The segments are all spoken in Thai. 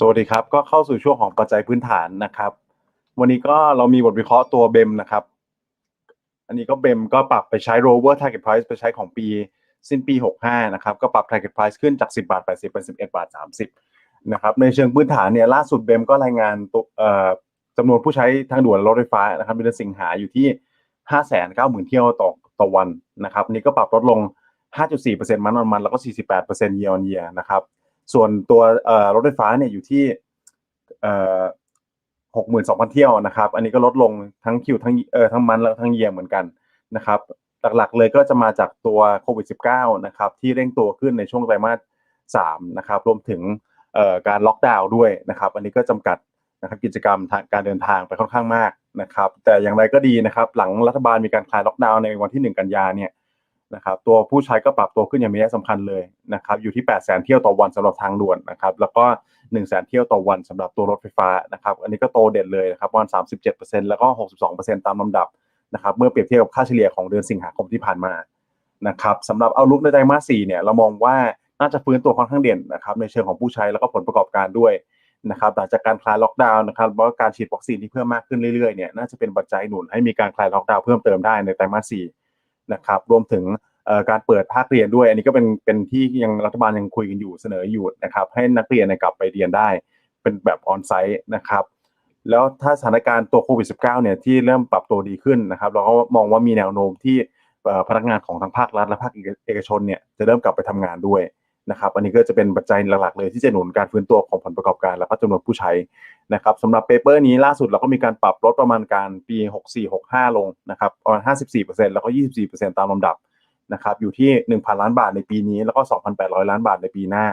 สวัสดีครับ ก็เข้าสู่ช่วงของปัจจัยพื้นฐานนะครับ วันนี้ก็เรามีบทวิเคราะห์ตัวเบมนะครับ อันนี้ก็เบมก็ปรับไปใช้ rover target price ไปใช้ของปีสิ้นปี 65 นะครับ ก็ปรับ target price ขึ้นจาก 10 บาท 80 เป็น 11 บาท 30 นะครับ ในเชิงพื้นฐานเนี่ยล่าสุดเบมก็รายงานตัวจำนวนผู้ใช้ทางด่วนรถไฟฟ้านะครับในเดือนสิงหาอยู่ที่ 590,000 เที่ยวต่อต่อวันนะครับนี่ก็ปรับลดลง 5.4%มันวันมันแล้วก็ 48% year on year นะครับ ส่วนตัวรถไฟฟ้าเนี่ยอยู่ที่หกหมื่นสองพันเที่ยวนะครับ อันนี้ก็ลดลงทั้งคิวทั้งเอ่อทั้งมันและทั้งเยียเหมือนกันนะครับ หลักๆเลยก็จะมาจากตัวโควิด -19 นะครับที่เร่งตัวขึ้นในช่วงไตรมาสสามนะครับรวมถึงการล็อกดาวน์ด้วยนะครับ อันนี้ก็จำกัดนะครับกิจกรรมทางการเดินทางไปค่อนข้างมากนะครับ แต่อย่างไรก็ดีนะครับ หลังรัฐบาลมีการคลายล็อกดาวน์ในวันที่ 1 กันยาเนี่ย นะครับตัวผู้ใช้ก็ปรับตัวขึ้นอย่างมีนัยสำคัญเลยนะครับอยู่ที่ 8 0 0 0 0 0 เที่ยวต่อวันสำหรับทางด่วนนะครับแล้วก็ 1 0 0 0 0 0 เที่ยวต่อวันสำหรับตัวรถไฟฟ้านะครับอันนี้ก็โตเด่นเลยนะครับประมาณ37%แล้วก็ 62%ตามลำดับนะครับเมื่อเปรียบเทียบกับค่าเฉลี่ยของเดือนสิงหาคมที่ผ่านมานะครับสำหรับเอาลุกในไตรมาส4เนี่ยเรามองว่าน่าจะฟื้นตัวค่อนข้างเด่นนะครับในเชิงของผู้ใช้แล้วก็ผลประกอบการด้วยนะครับหลังจากการคลายล็อกดาวน์นะครับแล้วก็การฉีดวัคซีนที่เพิ่มมากขึ้นเรื่อยๆเนี่ยน่าจะเป็นปัจจัยหนุนให้มีการคลายล็อกดาวน์เพิ่มเติมได้ในไตรมาส4 นะครับรวมถึงการเปิดภาคเรียนด้วย อันนี้ก็เป็นเป็นที่ยังรัฐบาลยังคุยกันอยู่เสนออยู่นะครับให้นักเรียนกลับไปเรียนได้เป็นแบบออนไซต์นะครับแล้วถ้าสถานการณ์ตัวโควิด -19 เนี่ยที่เริ่มปรับตัวดีขึ้นนะครับ เราก็มองว่ามีแนวโน้มที่พนักงานของทั้งภาครัฐและภาคเอกชนเนี่ยจะเริ่มกลับไปทำงานด้วย นะครับอันนี้ก็จะเป็นปัจจัยหลักๆเลยที่จะหนุนการฟื้นตัวของผลประกอบการ และก็จำนวนผู้ใช้นะครับสำหรับเปเปอร์นี้ล่าสุดเราก็มีการปรับลดประมาณการปี 64-65 ลงนะครับประมาณ 54%แล้วก็ 24%ตามลำดับนะครับอยู่ที่ 1,000 ล้านบาทในปีนี้ แล้วก็ 2,800 ล้านบาทในปีหน้า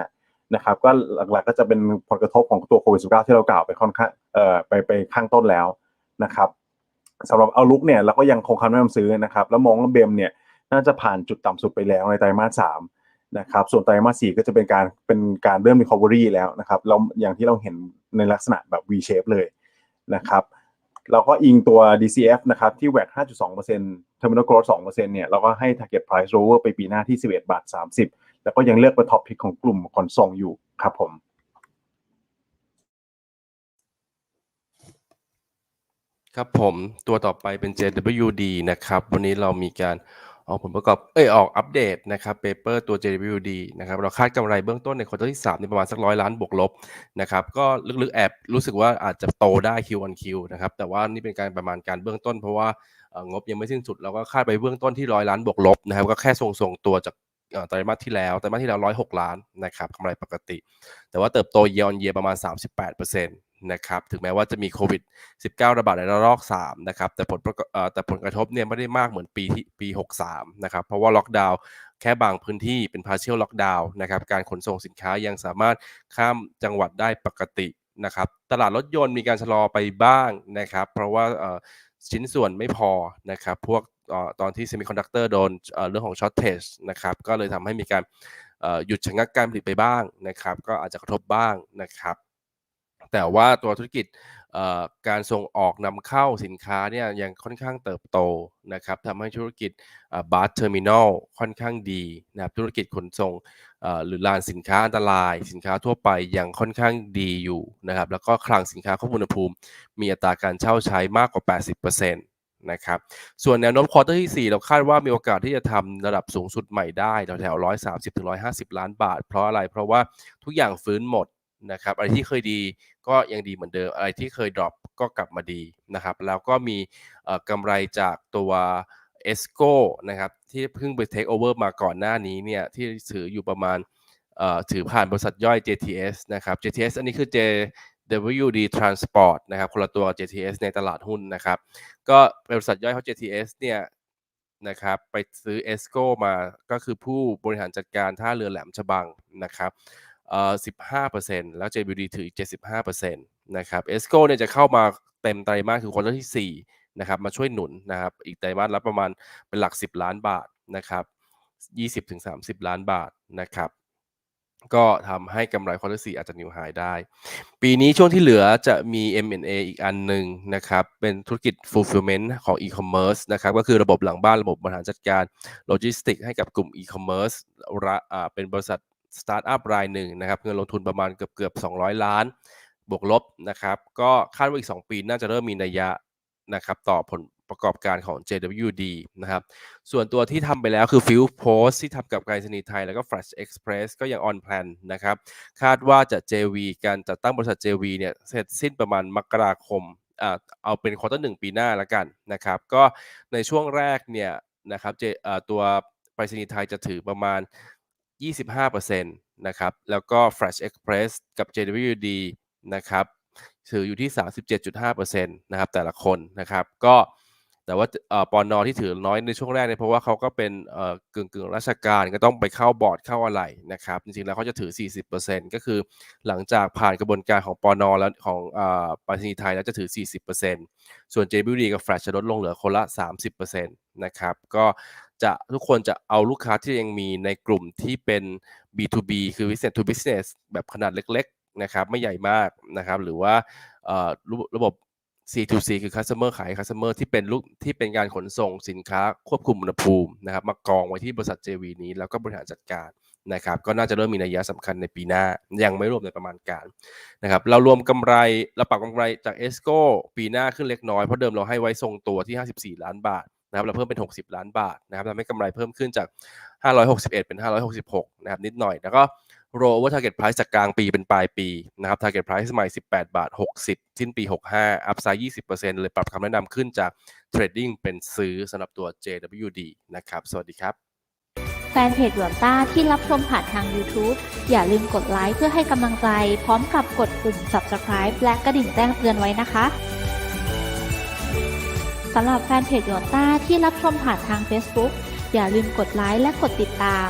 นะครับก็หลักๆก็จะเป็นผลกระทบของตัวโควิด -19 ที่เรากล่าวไปค่อนข้างเอ่อไปไปข้างต้นแล้วนะครับสำหรับเอาลุกเนี่ยเราก็ยังคงคำแนะนำซื้อนะครับแล้วมองว่าเบมเนี่ยน่าจะผ่านจุดต่ำสุดไปแล้วในไตรมาสสาม นะครับส่วนไตรมาสสี่ก็จะเป็นการเป็นการเริ่ม recovery แล้วนะครับเราอย่างที่เราเห็นในลักษณะแบบ V shape เลยนะครับเราก็อิงตัว DCF นะครับที่แวก5.2% Terminal Growth 2%เนี่ยเราก็ให้ Target Price Rover ไปปีหน้าที่ 11 บาท 30 แล้วก็ยังเลือกเป็นท็อปพิกของกลุ่มขนส่งอยู่ครับผมครับผมตัวต่อไปเป็น JWD นะครับ วันนี้เรามีการ ออกผลประกอบเอ้ยออกอัปเดตนะครับเปเปอร์ตัว JWD นะครับเราคาดกำไรเบื้องต้นในควอเตอร์ที่3นี่ประมาณสักร้อยล้านบวกลบนะครับก็ลึกๆแอบรู้สึกว่าอาจจะโตได้ Q on Q นะครับแต่ว่านี่เป็นการประมาณการเบื้องต้น เพราะว่าเงบยังไม่สิ้นสุดเราก็คาดไปเบื้องต้นที่ร้อยล้านบวกลบนะครับก็แค่ทรงๆตัวจากไตรมาสที่แล้วไตรมาสที่แล้วร้อยหกล้านนะครับกำไรปกติ แต่ว่าเติบโต year on year ประมาณ 38%น นะครับถึงแม้ว่าจะมีโควิด 19 ระบาดในระลอก3นะครับแต่ผลแต่ผลกระทบเนี่ยไม่ได้มากเหมือนปีที่ปี 63นะครับเพราะว่าล็อกดาวน์แค่บางพื้นที่เป็น partial lockdown นะครับการขนส่งสินค้ายังสามารถข้ามจังหวัดได้ปกตินะครับตลาดรถยนต์มีการชะลอไปบ้างนะครับเพราะว่าชิ้นส่วนไม่พอนะครับพวกตอนที่ semiconductor โดนเรื่องของ shortage นะครับก็เลยทำให้มีการหยุดชะงักการผลิตไปบ้างนะครับก็อาจจะกระทบบ้างนะครับ แต่ว่าตัวธุรกิจการส่งออกนำเข้าสินค้าเนี่ยยังค่อนข้างเติบโตนะครับทำให้ธุรกิจบัสเทอร์มินอลค่อนข้างดีนะครับธุรกิจขนส่งหรือลานสินค้าอันตราย สินค้าทั่วไปยังค่อนข้างดีอยู่นะครับแล้วก็คลังสินค้าควบคุมอุณหภูมิ มีอัตราการเช่าใช้มากกว่า 80%นะครับส่วนแนวโน้มควอเตอร์ที่ 4 เราคาดว่ามีโอกาสที่จะทำระดับสูงสุดใหม่ได้แถวๆ130ถึง150 ล้านบาท เพราะอะไรเพราะว่าทุกอย่างฟื้นหมด นะครับอะไรที่เคยดีก็ยังดีเหมือนเดิม อะไรที่เคยดรอปก็กลับมาดีนะครับแล้วก็มีกำไรจากตัวเอสโกนะครับที่เพิ่งไปเทคโอเวอร์มาก่อนหน้านี้เนี่ยที่ถืออยู่ประมาณเอ่อถือผ่านบริษัทย่อย JTS นะครับ JTS อันนี้คือ J WD Transport นะครับคนละตัว JTS ในตลาดหุ้นนะครับ ก็บริษัทย่อยเขา JTS เนี่ยนะครับไปซื้อ ESCO มาก็คือผู้บริหารจัดการท่าเรือแหลมฉบังนะครับ เอ่อ15%แล้ว JWD ถืออีก 75%นะครับ ESCO เนี่ยจะเข้ามาเต็มไตรมาสคือควอเตอร์ที่4นะครับมาช่วยหนุนนะครับอีกไตรมาสละประมาณเป็นหลัก 10 ล้านบาทนะครับ20-30 ล้านบาทนะครับก็ทำให้กำไรควอเตอร์4อาจจะนิวไฮได้ ปีนี้ช่วงที่เหลือจะมี M&A อีกอันหนึ่งนะครับ เป็นธุรกิจ fulfillment ของ e-commerce นะครับ ก็คือระบบหลังบ้านระบบบริหารจัดการโลจิสติกให้กับกลุ่ม e-commerce ระอ่าเป็นบริษัท สตาร์ทอัพรายหนึ่งนะครับเงินลงทุนประมาณเกือบเกือบ200 ล้าน บวกลบนะครับก็คาดว่าอีก 2 ปีน่าจะเริ่มมีนัยยะนะครับต่อผลประกอบการของ JWD นะครับ ส่วนตัวที่ทำไปแล้วคือ f i e l Post ที่ทำกับไกรสนีไทย แล้วก็ Flash Express ก็ยัง on plan นะครับ คาดว่าจะ JV การจัดตั้งบริษัท JV เนี่ย เสร็จสิ้นประมาณมกราคมอ่าเอาเป็นควอเตอร์หนึ่งปีหน้าแล้วกันนะครับ ก็ในช่วงแรกเนี่ยนะครับเจอ่าตัวไปรษณีย์ไทยจะถือประมาณ 25%นะครับ แล้วก็ Flash Express กับ JWD นะครับ ถืออยู่ที่ 37.5%นะครับ แต่ละคนนะครับ ก็ แต่ว่าปอนอที่ถือน้อยในช่วงแรกเนี่ยเพราะว่าเขาก็เป็นเอ่อกึ่งกึ่งราชการก็ต้องไปเข้าบอร์ดเข้าอะไรนะครับ จริงๆแล้วเขาจะถือ 40%ก็คือหลังจากผ่านกระบวนการของปอนอแล้วของอ่อไปรษณีไทยแล้วจะถือ 40%ส่วน JWD กับ Flash จะลดลงเหลือคนละ 30%นะครับก็จะทุกคนจะเอาลูกค้าที่ยังมีในกลุ่มที่เป็น B2B คือ business to business แบบขนาดเล็กๆนะครับไม่ใหญ่มากนะครับหรือว่าระบบ C2C คือ customer ขาย customer ที่เป็นลูกที่เป็นการขนส่งสินค้าควบคุมอุณหภูมินะครับมากองไว้ที่บริษัท JV นี้แล้วก็บริหารจัดการนะครับก็น่าจะเริ่มมีนัยยะสำคัญในปีหน้า ยังไม่รวมในประมาณการนะครับเรารวมกำไรเราปรับกำไรจาก ESCO ปีหน้าขึ้นเล็กน้อย เพราะเดิมเราให้ไว้ทรงตัวที่ 54 ล้านบาทนะครับเราเพิ่มเป็น 60 ล้านบาทนะครับทำให้กำไรเพิ่มขึ้นจาก 561 เป็น 566 นะครับนิดหน่อย แล้วก็ roll over target price จากกลางปีเป็นปลายปีนะครับ target price ใหม่ 18 บาท 60 สิ้นปี 65 upside 20%เลยปรับคำแนะนำขึ้นจาก trading เป็นซื้อสำหรับตัว JWD นะครับ สวัสดีครับ แฟนเพจหยวนต้าที่รับชมผ่านทาง YouTube อย่าลืมกดไลค์เพื่อให้กำลังใจ พร้อมกับกดปุ่ม Subscribe และกระดิ่งแจ้งเตือนไว้นะคะสำหรับแฟนเพจหยวนต้าที่รับชมผ่านทาง Facebook อย่าลืมกดไลค์และกดติดตาม